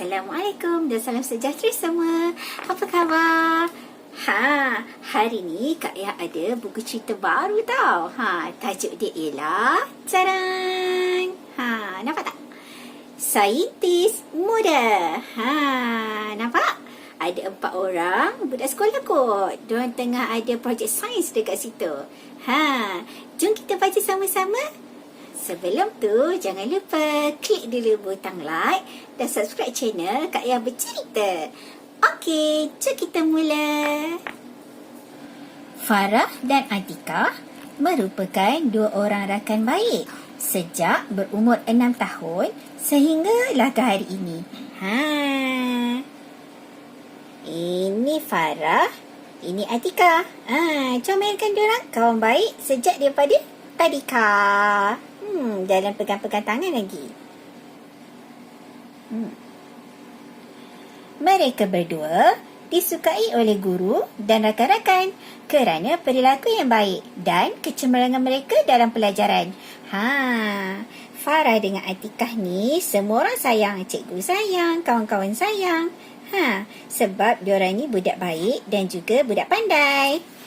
Assalamualaikum dan salam sejahtera semua. Apa khabar? Ha, hari ni Kak Ya ada buku cerita baru tau. Ha, tajuk dia ialah Tarang. Ha, nampak tak? Saintis muda. Ha, nampak? Ada empat orang budak sekolah kot. Diorang tengah ada projek sains dekat situ. Ha, jom kita baca sama-sama. Sebelum tu, jangan lupa klik dulu butang like dan subscribe channel Kak Yang Bercerita. Okey, jom kita mula. Farah dan Atika merupakan dua orang rakan baik sejak berumur enam tahun sehinggalah ke hari ini. Ha. Ini Farah, ini Atika. Ha, jom mainkan diorang kawan baik sejak daripada tadika. Hmm, dalam pegang-pegang tangan lagi. Hmm. Mereka berdua disukai oleh guru dan rakan-rakan kerana perilaku yang baik dan kecemerlangan mereka dalam pelajaran. Ha, Farah dengan Atikah ni semua orang sayang. Cikgu sayang, kawan-kawan sayang. Ha, sebab diorang ni budak baik dan juga budak pandai.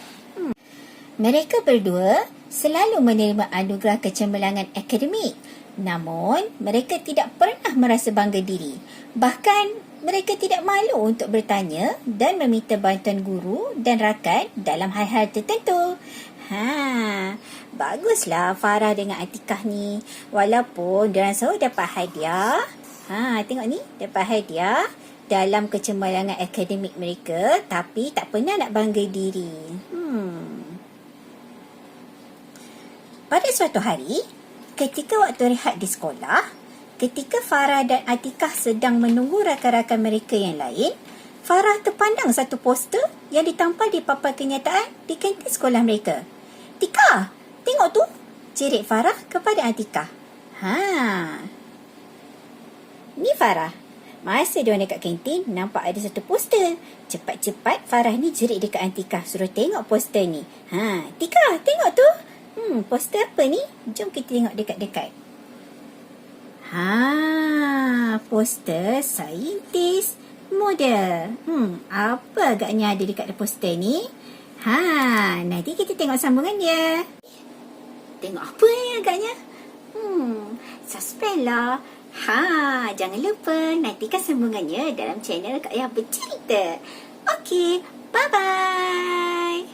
Mereka berdua selalu menerima anugerah kecemerlangan akademik. Namun, mereka tidak pernah merasa bangga diri. Bahkan, mereka tidak malu untuk bertanya dan meminta bantuan guru dan rakan dalam hal-hal tertentu. Ha, baguslah Farah dengan Atikah ni. Walaupun diorang selalu dapat hadiah. Ha, tengok ni, dapat hadiah dalam kecemerlangan akademik mereka tapi tak pernah nak bangga diri. Hmm. Pada suatu hari, ketika waktu rehat di sekolah, ketika Farah dan Atikah sedang menunggu rakan-rakan mereka yang lain, Farah terpandang satu poster yang ditampal di papan kenyataan di kantin sekolah mereka. Tika, tengok tu, jerit Farah kepada Atikah. Ha. Ni Farah. Masa dia dekat kantin, nampak ada satu poster. Cepat-cepat Farah ni jerit dekat Antika suruh tengok poster ni. Ha, Tika, tengok tu. Hmm, poster apa ni? Jom kita tengok dekat-dekat. Ha, poster saintis muda. Hmm, apa agaknya ada dekat poster ni? Ha, nanti kita tengok sambungan dia. Tengok apa ni agaknya? Hmm, suspend lah. Ha, jangan lupa nantikan sambungannya dalam channel Kak Yang Bercerita. Okey, bye-bye.